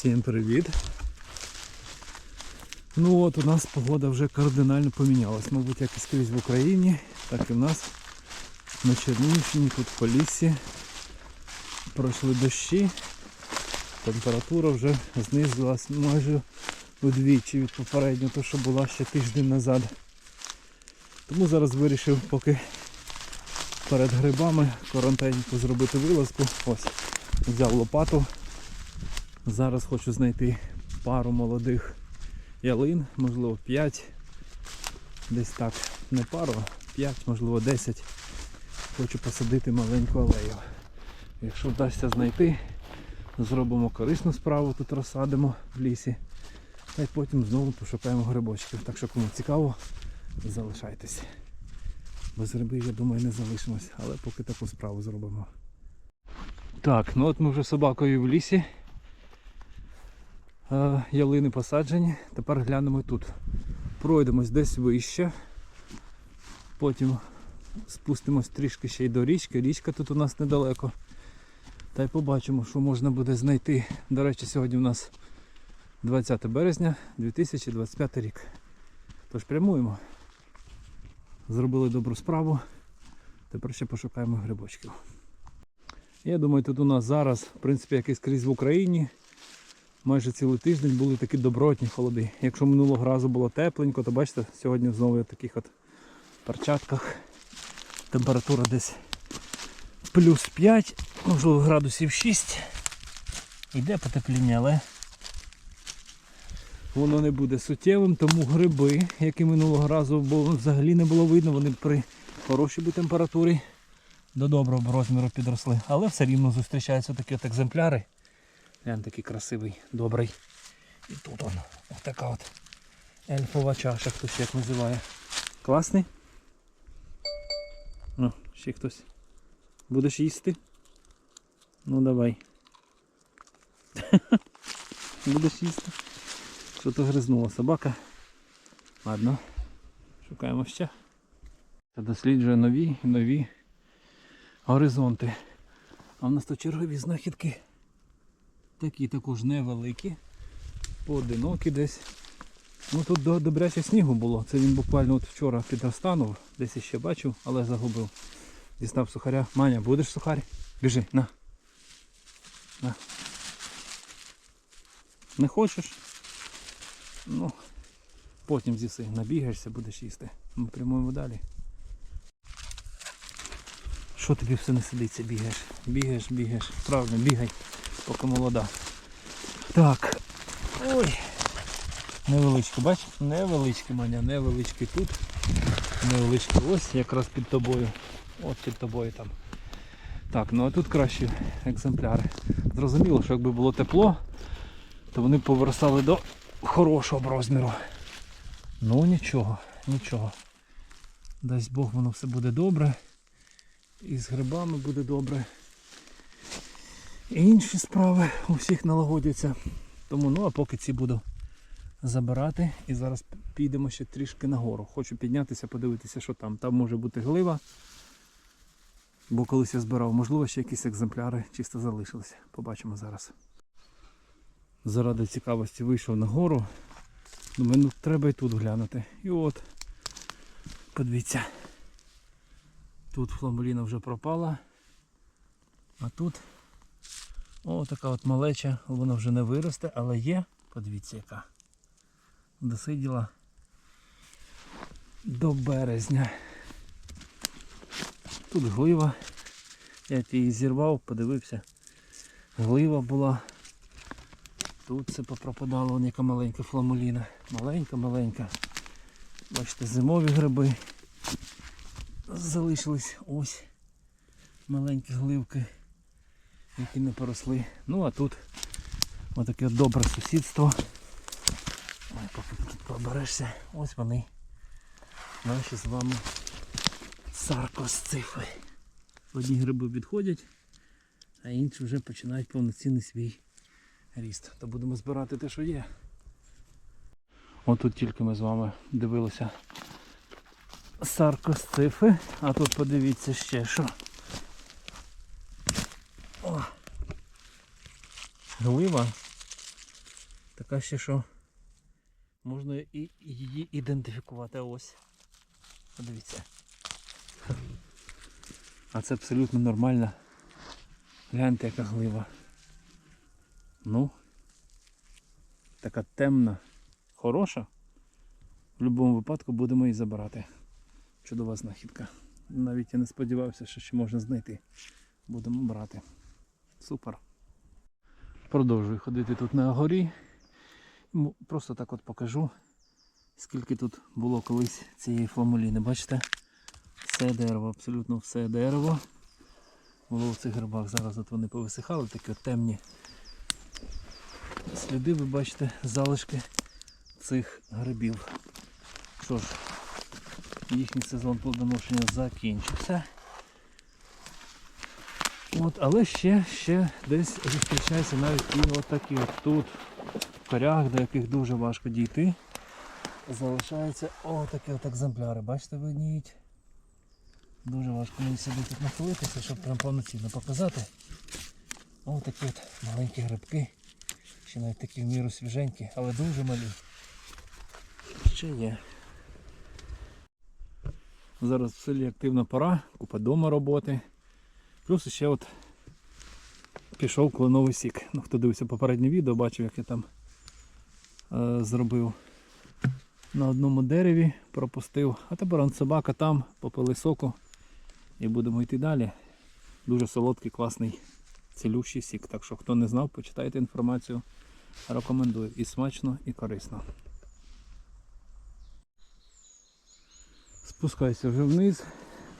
Всім привіт! Ну от у нас погода вже кардинально помінялась. Мабуть, як і скрізь в Україні, так і в нас на Чернігівщині, тут в Поліссі. Пройшли дощі. Температура вже знизилась майже удвічі від попереднього, то що була ще тиждень назад. Тому зараз вирішив поки перед грибами коротенько зробити вилазку. Ось, взяв лопату. Зараз хочу знайти пару молодих ялин, можливо 5. Десь так, не пару, 5, можливо 10. Хочу посадити маленьку алею. Якщо вдасться знайти, зробимо корисну справу, тут розсадимо в лісі. Та й потім знову пошукаємо грибочків. Так що кому цікаво, залишайтесь. Без грибів, я думаю, не залишимось, але поки таку справу зробимо. Так, ну от ми вже собакою в лісі. Ялини посаджені. Тепер глянемо тут. Пройдемось десь вище. Потім спустимось трішки ще й до річки. Річка тут у нас недалеко. Та й побачимо, що можна буде знайти. До речі, сьогодні у нас 20 березня 2025 рік. Тож прямуємо. Зробили добру справу. Тепер ще пошукаємо грибочків. Я думаю, тут у нас зараз, в принципі, як і скрізь в Україні, майже цілий тиждень були такі добротні холоди. Якщо минулого разу було тепленько, то бачите, сьогодні знову я в таких от перчатках. Температура десь плюс 5, можливо градусів 6. Йде потепління, але воно не буде суттєвим, тому гриби, які минулого разу було, взагалі не було видно, вони при хорошій би температурі до доброго розміру підросли. Але все рівно зустрічаються такі от екземпляри. Глянь, такий красивий, добрий. І тут он, ось така от ельфова чаша, хтось як називає. Класний? Ну, ще хтось. Будеш їсти? Ну давай. Будеш їсти. Що то гризнула собака. Ладно, шукаємо ще. Та досліджує нові і нові горизонти. А в нас тут чергові знахідки. Такі також невеликі, поодинокі десь. Ну тут до- добряче снігу було. Це він буквально от вчора підростанув, десь іще бачив, але загубив. Дістав сухаря. Маня, будеш сухарь? Біжи, на. На. Не хочеш? Ну, потім з'їси, набігаєшся, будеш їсти. Ми прямуємо далі. Що тобі все не сидиться, бігаєш? Бігаєш, бігаєш. Правильно, бігай, поки молода. Так. Ой. Невеличкий, бач? Невеличкий маня, невеличкий тут. Невеличкий ось якраз під тобою. От під тобою там. Так, ну а тут кращі екземпляри. Зрозуміло, що якби було тепло, то вони б повиростали до хорошого розміру. Ну нічого, нічого. Дасть Бог воно все буде добре. І з грибами буде добре. І інші справи у всіх налагодяться. Тому ну а поки ці буду забирати. І зараз підемо ще трішки нагору. Хочу піднятися, подивитися, що там. Там може бути глива. Бо колись я збирав, можливо, ще якісь екземпляри чисто залишилися. Побачимо зараз. Заради цікавості вийшов нагору. Думаю, ну треба і тут глянути. І от, подивіться. Тут фламуліна вже пропала. А тут о, така от малеча, вона вже не виросте, але є, подивіться яка. Досиділа до березня. Тут глива. Я її зірвав, подивився. Глива була. Тут це попропадало, вон яка маленька фламуліна. Маленька-маленька. Бачите, зимові гриби. Залишились ось маленькі гливки, які не поросли. Ну а тут отаке добре сусідство. Тут проберешся, ось вони. Наші з вами саркосцифи. Одні гриби відходять, а інші вже починають повноцінний свій ріст. То будемо збирати те, що є. Отут тільки ми з вами дивилися саркосцифи, а тут подивіться ще що. О! Глива Така ще що можна і її ідентифікувати. Ось. Подивіться. А це абсолютно нормальна. Гляньте, яка глива. Ну, така темна, хороша. В будь-якому випадку будемо її забирати. Чудова знахідка. Навіть я не сподівався, що ще можна знайти. Будемо брати. Супер. Продовжую ходити тут на горі. Просто так от покажу, скільки тут було колись цієї фламуліни. Бачите? Все дерево, абсолютно все дерево. Було в цих грибах. Зараз от вони повисихали, такі от темні сліди, ви бачите, залишки цих грибів. Що ж, їхній сезон плодоношення закінчився. От, але ще, ще десь зустрічаються навіть і отакі от тут, в корях, до яких дуже важко дійти. Залишаються отакі от екземпляри. Бачите, видніють. Дуже важко мені сюди тут нахилитися, щоб прям повноцінно показати. Отакі от маленькі грибки. Ще навіть такі в міру свіженькі, але дуже малі. Ще є. Зараз в селі активна пора, купа дома роботи. Плюс ще от пішов кленовий сік. Ну, хто дивився попереднє відео, бачив, як я там е, зробив на одному дереві, пропустив. А тепер он собака там, попили соку і будемо йти далі. Дуже солодкий, класний цілющий сік. Так що хто не знав, почитайте інформацію. Рекомендую. І смачно, і корисно. Спускаюся вже вниз.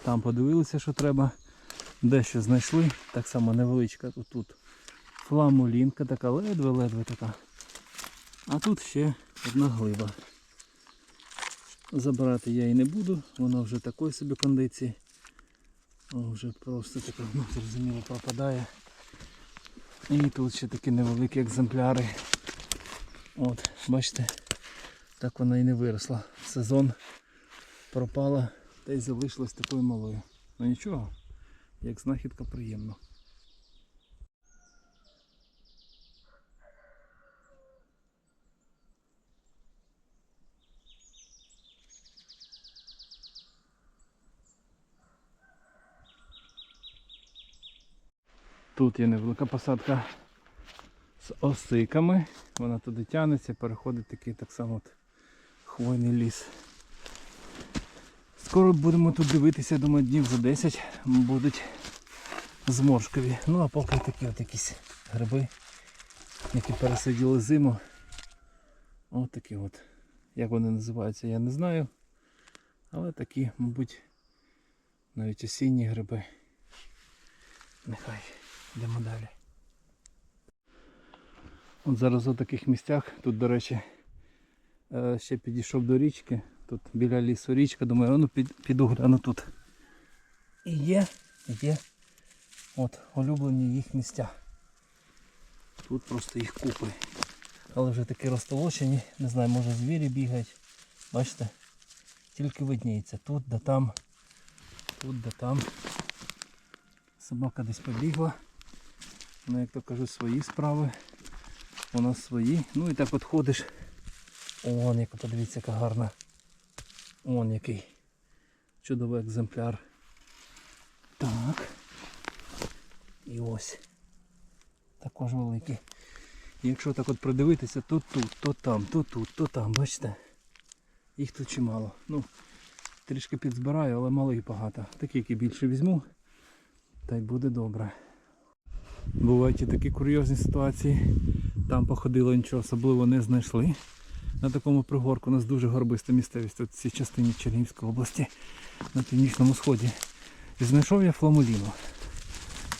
Там подивилися, що треба. Дещо знайшли. Так само невеличка тут, фламулінка така, ледве-ледве така. А тут ще одна глиба. Забирати я її не буду, вона вже такої собі кондиції. Вже просто така, ну, зрозуміло, пропадає. І тут ще такі невеликі екземпляри. От, бачите, так вона і не виросла. Сезон пропала та й залишилась такою малою. Ну нічого, як знахідка приємно. Тут є невелика посадка з осиками. Вона туди тягнеться, переходить такий так само от хвойний ліс. Скоро будемо тут дивитися, думаю, днів за 10 будуть зморшкові. Ну а поки такі от якісь гриби, які пересиділи зиму. От такі от. Як вони називаються, я не знаю. Але такі, мабуть, навіть осінні гриби. Нехай. Йдемо далі. От зараз у таких місцях, тут, до речі, е, ще підійшов до річки. Тут біля лісу річка, думаю, ну під, піду гляну тут. І є, є от улюблені їх місця. Тут просто їх купи. Але вже такі розтолочені, не знаю, може звірі бігають. Бачите? Тільки видніється. Тут да там, тут да там. Собака десь побігла. Ну, як то кажуть, свої справи. У нас свої. Ну і так от ходиш. Вон яка, подивіться, яка гарна. Вон який. Чудовий екземпляр. Так. І ось. Також великий. Якщо так от придивитися, то тут, то там, то тут, то там, бачите? Їх тут чимало. Ну, трішки підзбираю, але малих багато. Такі, які більше візьму, та й буде добре. Бувають і такі курйозні ситуації. Там походило нічого особливо не знайшли. На такому пригорку у нас дуже горбиста місцевість тут в цій частині Чернігівської області на північному сході. І знайшов я фламуліну.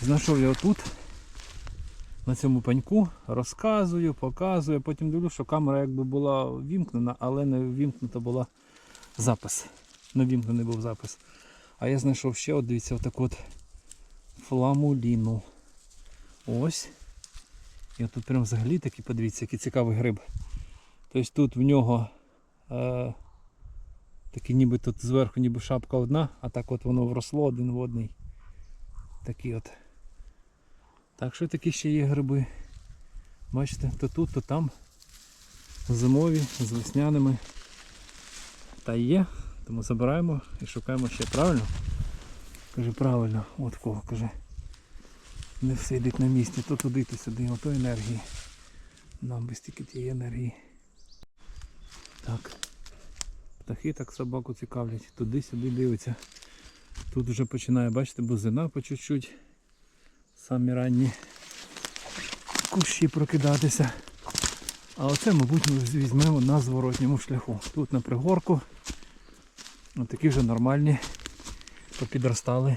Знайшов я отут, на цьому пеньку, розказую, показую, потім дивлюсь, що камера якби була вімкнена, але не вімкнута була запис. Не вімкнений був запис. А я знайшов ще, от дивіться, отаку от фламуліну. Ось. І тут прям взагалі такий, подивіться, який цікавий гриб. Тобто тут в нього е, такий ніби тут зверху ніби шапка одна, а так от воно вросло один в одний. Такий от. Так що такі ще є гриби. Бачите, то тут, то там. зимові, з весняними. Та є, тому забираємо і шукаємо ще правильно. Каже, правильно, от кого каже. Не все йдуть на місці, то туди, то сюди, ото енергії. Нам би стільки тієї енергії. Так. Птахи так собаку цікавлять, туди-сюди дивиться. Тут вже починає, бачите, бузина по чуть-чуть. Самі ранні кущі прокидатися. А оце, мабуть, ми візьмемо на зворотньому шляху. Тут на пригорку. Такі вже нормальні, попідростали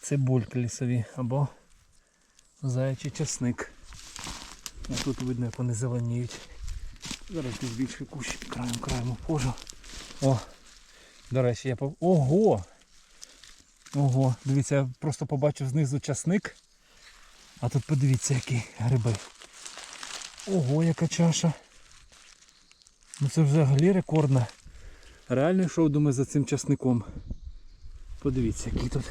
цибульки лісові або заячий часник. Тут видно, як вони зеленіють. Зараз десь більше кущ краєм краєм обхожу. О! До речі, я по... Ого! Ого! Дивіться, я просто побачив знизу часник. А тут подивіться, які гриби. Ого, яка чаша. Ну це взагалі рекордно. Реально йшов, думаю, за цим часником. Подивіться, які тут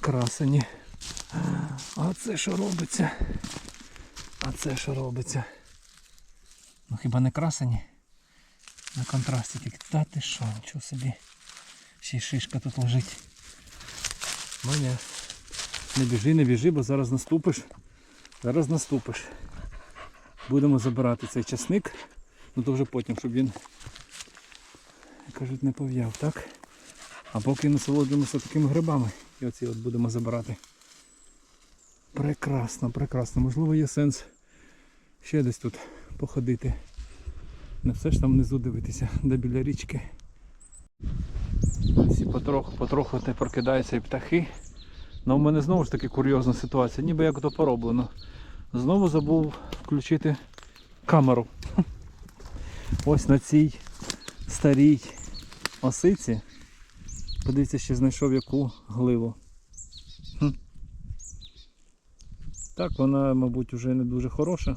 красені. А це що робиться? А це що робиться? Ну хіба не красені? На контрасті тільки. Та ти що, нічого собі. Ще й шишка тут лежить. Маня. Не біжи, не біжи, бо зараз наступиш. Зараз наступиш. Будемо забирати цей часник. Ну то вже потім, щоб він, кажуть, не пов'яв, так? А поки насолоджуємося такими грибами. І оці от будемо забирати. Прекрасно, прекрасно. Можливо є сенс ще десь тут походити. Не все ж там внизу дивитися, де біля річки. Всі потроху, потроху не прокидаються і птахи. Ну, у мене знову ж таки курйозна ситуація, ніби як то пороблено. Знову забув включити камеру. Ось на цій старій осиці. Подивіться, ще знайшов яку гливу. Так, вона, мабуть, вже не дуже хороша,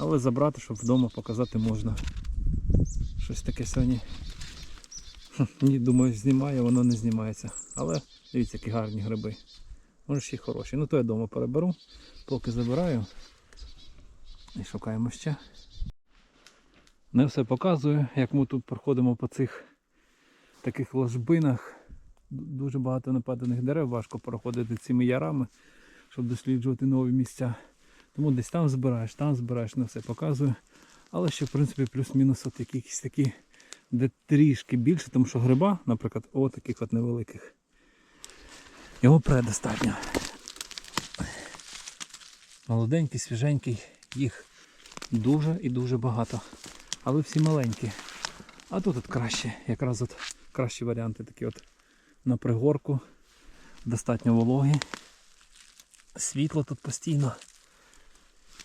але забрати, щоб вдома показати можна. Щось таке сьогодні. Ні, думаю, знімає, воно не знімається. Але дивіться, які гарні гриби. Може ще й хороші. Ну то я вдома переберу, поки забираю. І шукаємо ще. Не все показую, як ми тут проходимо по цих таких ложбинах. Дуже багато нападаних дерев, важко проходити цими ярами, щоб досліджувати нові місця. Тому десь там збираєш, там збираєш, не все показую. Але ще в принципі плюс-мінус от якісь такі, де трішки більше, тому що гриба, наприклад, от таких от невеликих. Його предостатньо. Молоденький, свіженький, їх дуже і дуже багато. Але всі маленькі. А тут от краще, якраз от кращі варіанти такі от на пригорку. Достатньо вологі. Світло тут постійно.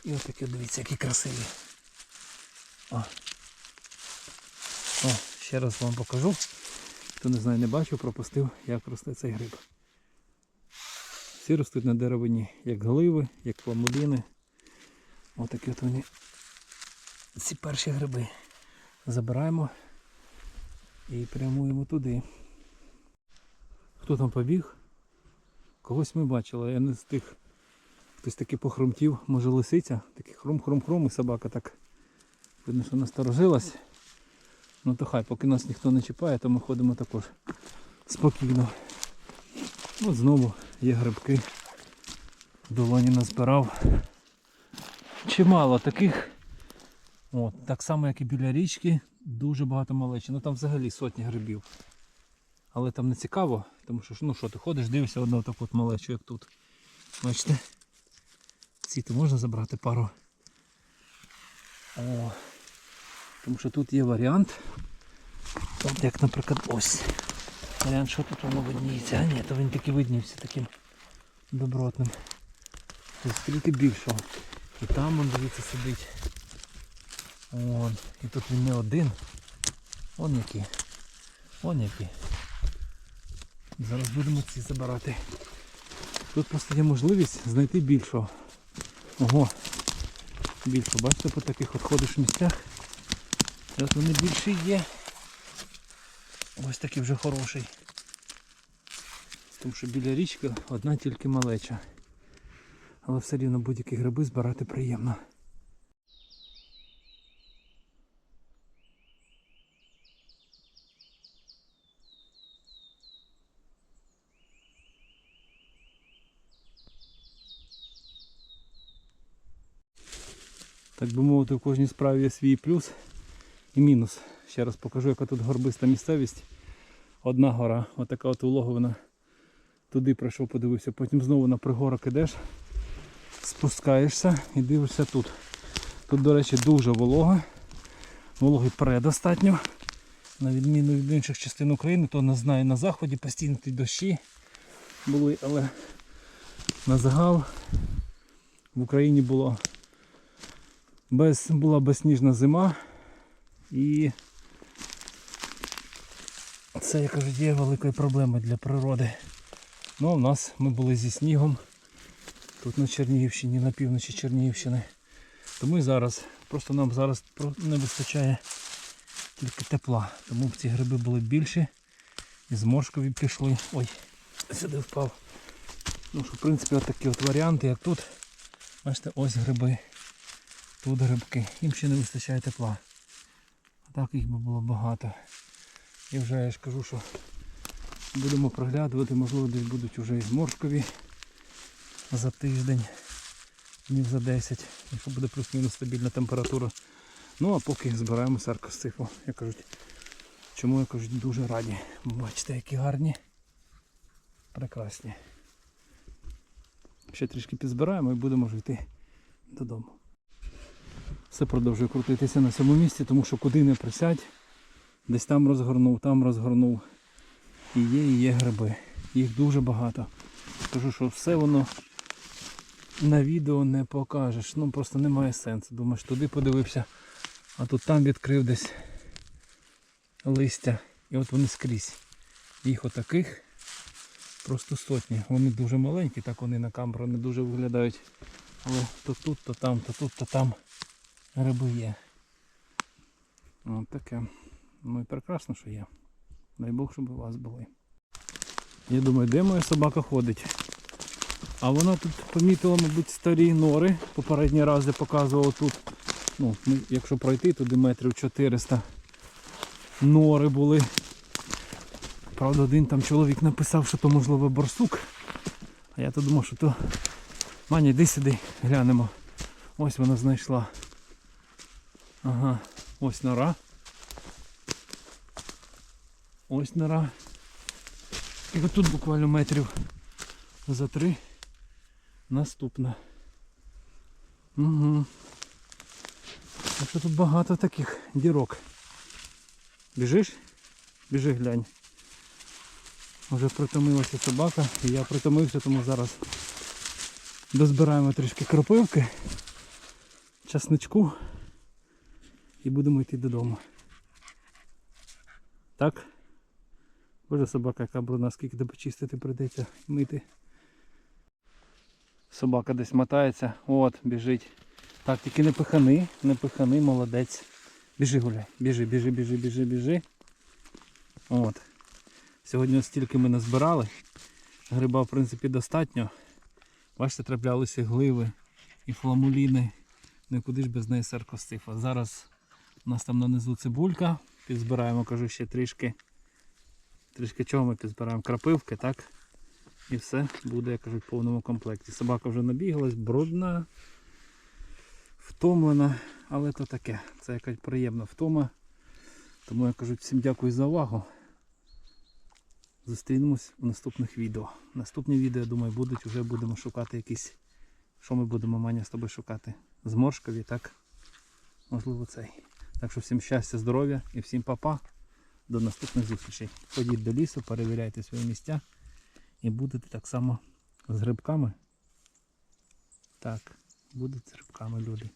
І от таке, дивіться, які красиві. О. О, ще раз вам покажу. Хто не знає, не бачив, пропустив, як росте цей гриб. Всі ростуть на деревині, як гливи, як пламуліни. Отакі от вони. Ці перші гриби. Забираємо і прямуємо туди. Хто там побіг? Когось ми бачили, я не з тих. Хтось таки похрумтів, може лисиця, такий хрум-хрум-хрум і собака так. Видно, що насторожилась. Ну то хай, поки нас ніхто не чіпає, то ми ходимо також спокійно. От знову є грибки. Долоні назбирав. Чимало таких. От, так само, як і біля річки, дуже багато малечі. Ну там взагалі сотні грибів. Але там не цікаво, тому що ну що, ти ходиш, дивишся одну таку от малечу, як тут. Бачите? Ці можна забрати пару. О, тому що тут є варіант. От як, наприклад, ось. Варіант, що тут воно видніється. А ні, то він таки виднівся таким добротним. Скільки більшого. І там он, дивіться, сидить. Вон. І тут він не один. Вон які. Вон які. Зараз будемо ці забирати. Тут просто є можливість знайти більшого. Ого. Більше, бачите, по таких от ходиш місцях. Зараз вони більші є. Ось такий вже хороший. Тому що біля річки одна тільки малеча. Але все рівно будь-які гриби збирати приємно. Так би мовити, в кожній справі є свій плюс і мінус. Ще раз покажу, яка тут горбиста місцевість. Одна гора, отака от улоговина. Туди пройшов, подивився, потім знову на пригорок ідеш, спускаєшся і дивишся тут. Тут, до речі, дуже волога. Вологи предостатньо. На відміну від інших частин України, то не знаю, на заході постійно ті дощі були, але на загал в Україні було без, була безсніжна зима і це, я кажу, є великою проблемою для природи. Ну, а в нас ми були зі снігом тут на Чернігівщині, на півночі Чернігівщини. Тому і зараз. Просто нам зараз не вистачає тільки тепла. Тому ці гриби були більші. І зморшкові пішли. Ой, сюди впав. Ну що, в принципі, отакі от варіанти, як тут. Бачите, ось гриби. Тут грибки. Їм ще не вистачає тепла. А так їх би було багато. І вже я ж кажу, що будемо проглядувати, можливо, десь будуть вже і зморшкові за тиждень, днів за 10, якщо буде плюс-мінус стабільна температура. Ну а поки збираємо саркостифу, як кажуть. Чому я кажуть, дуже раді. Бачите, які гарні. Прекрасні. Ще трішки підзбираємо і будемо вже йти додому. Все продовжує крутитися на цьому місці, тому що куди не присядь, десь там розгорнув, там розгорнув. І є, і є гриби. Їх дуже багато. Кажу, що все воно на відео не покажеш. Ну просто немає сенсу. Думаєш, туди подивився, а тут там відкрив десь листя. І от вони скрізь. Їх отаких просто сотні. Вони дуже маленькі, так вони на камеру не дуже виглядають. Але то тут, то там, то тут, то там гриби є. От таке. Ну і прекрасно, що є. Дай Бог, щоб у вас були. Я думаю, де моя собака ходить? А вона тут помітила, мабуть, старі нори. Попередній раз я показував тут. Ну, якщо пройти, туди метрів 400 нори були. Правда, один там чоловік написав, що то можливо борсук. А я то думав, що то... Маня, йди сюди, глянемо. Ось вона знайшла. Ага, ось нора. Ось нора. І отут буквально метрів за три наступна. Угу. Так що тут багато таких дірок. Біжиш? Біжи глянь. Вже притомилася собака, і я притомився, тому зараз дозбираємо трішки кропивки, часничку і будемо йти додому. Так? Боже собака, яка брудна, скільки тебе чистити прийдеться мити. Собака десь мотається. От, біжить. Так, тільки не пихани, не пихани, молодець. Біжи гуляй, біжи, біжи, біжи, біжи, біжи. От. Сьогодні стільки ми назбирали. Гриба в принципі достатньо. Бачите, траплялися гливи і фламуліни. Ну і куди ж без неї саркостифа. Зараз у нас там нанизу цибулька. Підзбираємо, кажу, ще трішки. Трішки чого ми підзбираємо крапивки, так? І все буде, як кажуть, в повному комплекті. Собака вже набігалась, брудна, втомлена, але то таке. Це якась приємна втома. Тому я кажу всім дякую за увагу. Зустрінемось у наступних відео. Наступні відео, я думаю, будуть, вже будемо шукати якісь. Що ми будемо Маня з тобою шукати? Зморшкові, так? Можливо, цей. Так що всім щастя, здоров'я і всім па-па. До наступних зустрічей. Ходіть до лісу, перевіряйте свої місця і будете так само з грибками. Так, будуть з грибками люди.